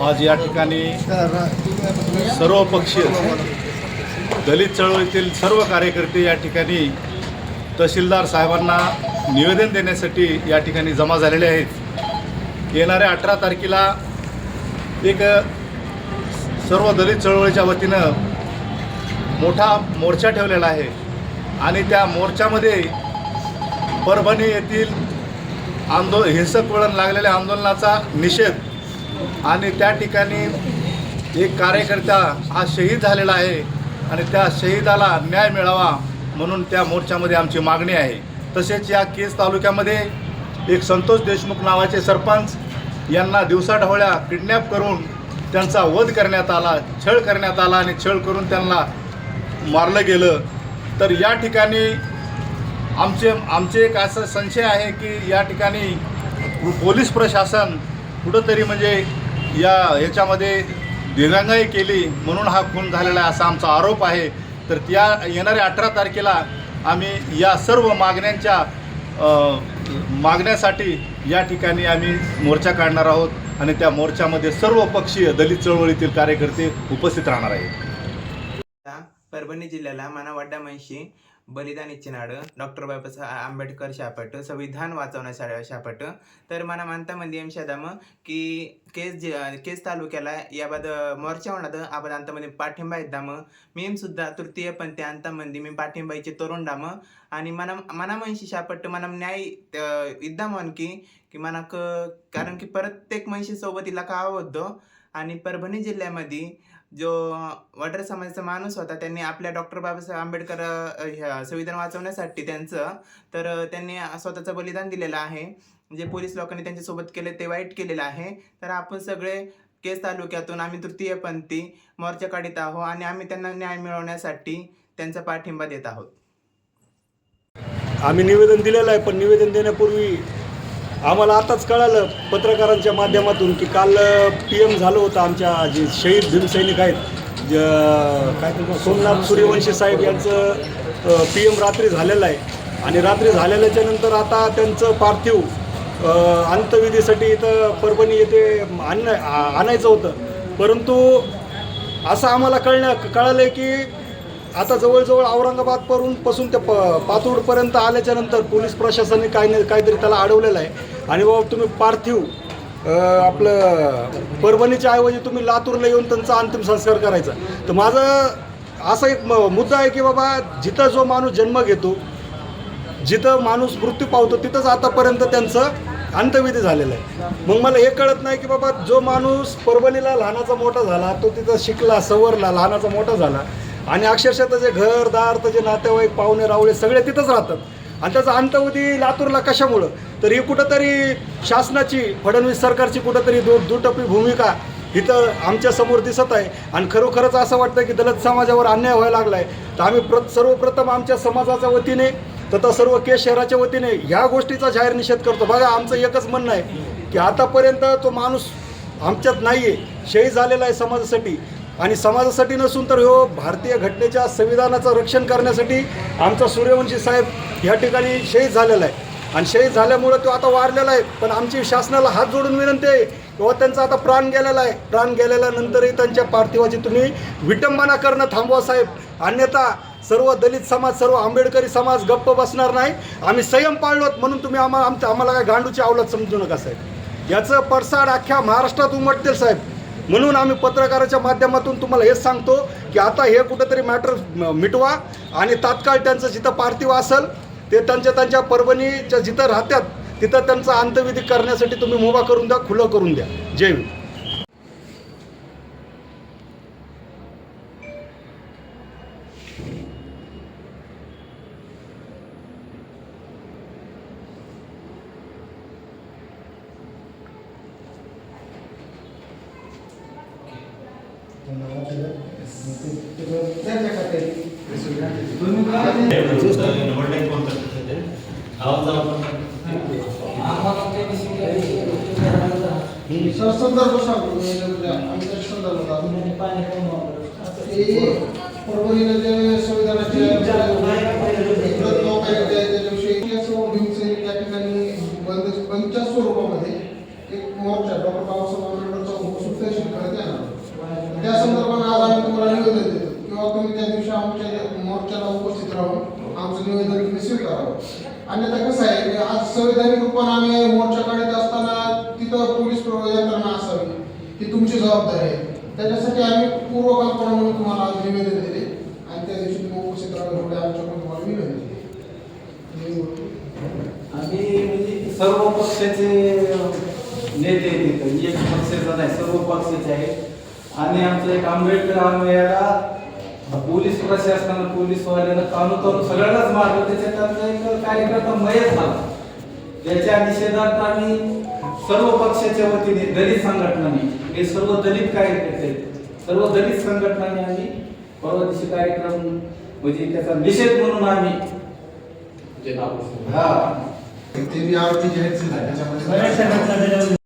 आज या ठिकाणी सर्व पक्षीय दलित चळवळीतील सर्व कार्यकर्ते या ठिकाणी तहसीलदार साहेबांना निवेदन देण्यासाठी या ठिकाणी जमा झालेले आहेत. येणाऱ्या अठरा तारखेला एक सर्व दलित चळवळीच्या वतीनं मोठा मोर्चा ठेवलेला आहे आणि त्या मोर्चामध्ये परभणी येथील आंदो हिंसक वळण लागलेल्या आंदोलनाचा निषेध आणि त्या ठिकाणी एक कार्यकर्ता हा शहीद झालेला आहे आणि त्या शहीदाला न्याय मिळावा म्हणून त्या मोर्चामध्ये आमची मागणी आहे. तसेच या केस तालुक्यामध्ये एक संतोष देशमुख नावाचे सरपंच यांना दिवसाढवळ्या किडनॅप करून त्यांचा वध करण्यात आला छळ करण्यात आला आणि छळ करून त्यांना मारलं गेलं. तर या ठिकाणी आमचे आमचे एक असं संशय आहे की या ठिकाणी पोलीस प्रशासन कुठंतरी म्हणजे या याच्यामध्ये दिरंगाई केली म्हणून हा खून झालेला आहे असा आमचा आरोप आहे. तर त्या येणाऱ्या अठरा तारखेला आम्ही या सर्व मागण्यांच्या मागण्यासाठी या ठिकाणी आम्ही मोर्चा काढणार आहोत आणि त्या मोर्चामध्ये सर्व पक्षीय दलित चळवळीतील कार्यकर्ते उपस्थित राहणार आहेत. परभणी जिल्ह्याला मानवड्डा म्हैशी बलिदान इच्छिनाड डॉक्टर बाबासाहेब आंबेडकर शापट संविधान वाचवण्यासाठी शापट. तर मला मानता म्हणजे एम शेदाम की केस जे केस तालुक्याला याबाद मोर्चा होणार आपण आतामध्ये पाठिंबा आहेत दाम. मी सुद्धा तृतीय पंथी अंतामध्ये मी पाठिंबाईचे तरुण डाम आणि मना मनामनशी शापट मना न्याय इद्दाम की की मनाक कारण की प्रत्येक मनशी सोबत इलाका आवडतो आणि परभणी जिल्ह्यामध्ये जो वडर समाजाचा माणूस होता त्यांनी आपल्या डॉक्टर बाबासाहेब आंबेडकर ह्या संविधान वाचवण्यासाठी त्यांचं तर त्यांनी स्वतःचं बलिदान दिलेलं आहे. जे पोलीस लोकांनी त्यांच्यासोबत केले ते वाईट केलेलं आहे. तर आपण सगळे केस तालुक्यातून आम्ही तृतीयपंथी मोर्चा काढीत आहोत आणि आम्ही त्यांना न्याय मिळवण्यासाठी त्यांचा पाठिंबा देत आहोत. आम्ही निवेदन दिलेलं आहे पण निवेदन देण्यापूर्वी आम्हाला आताच कळालं पत्रकारांच्या माध्यमातून की काल पी एम झालं होतं आमच्या जे शहीद भीमसैनिक आहेत ज- काय सोमनाथ सूर्यवंशी साहेब यांचं पी एम रात्री झालेलं आहे. आणि रात्री झालेल्याच्या नंतर आता त्यांचं पार्थिव अंत्यविधीसाठी इथं परभणी येथे आण आणायचं होतं. परंतु असं आम्हाला कळण्या कळालं आहे की आता जवळजवळ औरंगाबादवरून पासून ते प पातूरपर्यंत आल्याच्यानंतर पोलीस प्रशासनाने काही नाही काहीतरी त्याला अडवलेलं आहे. आणि बाबा तुम्ही पार्थिव आपलं परभणीच्या ऐवजी तुम्ही लातूरला येऊन त्यांचा अंतिम संस्कार करायचा. तर माझं असा एक म- मुद्दा आहे की बाबा जिथं जो माणूस जन्म घेतो जिथं माणूस मृत्यू पावतो तिथंच आतापर्यंत त्यांचं अंतविधी झालेलं आहे. मग मला हे कळत नाही की बाबा जो माणूस परभणीला लहानाचा मोठा झाला तो तिथं शिकला सवरला लहानाचा मोठा झाला आणि अक्षरशः त्याचे घरदार त्याचे नातेवाईक पाहुणे रावळे सगळे तिथंच राहतात. आणि त्याचा अंतविधी लातूरला कशामुळं? तर ही कुठंतरी शासनाची फडणवीस सरकारची कुठंतरी दु दुटप्पी भूमिका इथं आमच्यासमोर दिसत आहे. आणि खरोखरच असं वाटतं की दलित समाजावर अन्याय व्हायला लागला आहे तर आम्ही प्र सर्वप्रथम आमच्या समाजाच्या वतीने तथा सर्व केस शहराच्या वतीने ह्या गोष्टीचा जाहीर निषेध करतो. बघा आमचं एकच म्हणणं आहे की आतापर्यंत तो माणूस आमच्यात नाही आहे शहीद झालेला आहे समाजासाठी. आणि समाजासाठी नसून तर हो भारतीय घटनेच्या संविधानाचं रक्षण करण्यासाठी आमचा सूर्यवंशी साहेब ह्या ठिकाणी शहीद झालेला आहे. आणि शहीद झाल्यामुळं तो आता वारलेला आहे. पण आमची शासनाला हात जोडून विनंती आहे किंवा हो, त्यांचा आता प्राण गेलेला आहे. प्राण गेलेल्यानंतरही त्यांच्या पार्थिवाची तुम्ही विटंबना करणं थांबवा साहेब. अन्यथा सर्व दलित समाज सर्व आंबेडकरी समाज गप्प बसणार नाही. आम्ही संयम पाळलोत म्हणून तुम्ही आम्हाला आमच्या आम्हाला काय गांडूची आवलात समजू नका साहेब. याचं पडसाद अख्ख्या महाराष्ट्रात उमटतील साहेब. म्हणून आम्ही पत्रकाराच्या माध्यमातून तुम्हाला हेच सांगतो की आता हे कुठंतरी मॅटर मिटवा आणि तात्काळ त्यांचं जिथं पार्थिव असेल ते त्यांच्या त्यांच्या परभणीच्या जिथं राहतात तिथं त्यांचा अंत्यविधी करण्यासाठी तुम्ही मुभा करून द्या खुलं करून द्या. जय हिंद संदर्भ सांगतो आमच्या संदर्भ परभणीला जे संविधानाचे प्रत लोक आहेत त्या- त्याच्याविषयी या सर्व भीमसैनिक या ठिकाणी बंद बंदच्या स्वरूपामध्ये एक मोर्चा डॉक्टर बाबासाहेब आंबेडकरचा सुप्तेशील आज तुम्हाला निवेदन देतो. किंवा तुम्ही त्या दिवशी आमच्या मोर्चाला उपस्थित राहून आमचं निवेदन तुम्ही स्वीकारावं अन्यथा कसं आहे की आज संविधानिक रूपाने आम्ही मोर्चा काढत असताना तिथं पोलीस यंत्रणा असावी ही तुमची जबाबदारी आहे. त्याच्यासाठी आम्ही पूर्वकल्पना म्हणून तुम्हाला आज निवेदन दिले. आणि त्या दिवशी तुम्ही उपस्थित राहावे एवढे आमच्याकडून तुम्हाला निवेदन आम्ही म्हणजे सर्व पक्षाचे नेते आहेत एक पक्षाचा नाही सर्व पक्षाचे आहेत. आणि आमचं एक आंबेडकर आंबेला पोलीस प्रशासनानं पोलीसवाल्यानं कानून करून सगळ्यांनाच मारलं. त्याच्यात आमचा एक कार्यकर्ता मयत झाला. त्याच्या निषेधार्थ आम्ही सर्व पक्षाच्या वतीने दलित संघटनांनी हे सर्व दलित कार्यकर्ते. सर्व दलित संघटनांनी आम्ही परवा दिवशी कार्यक्रम म्हणजे त्याचा निषेध म्हणून आम्ही हा. ते आहेत त्याच्यामध्ये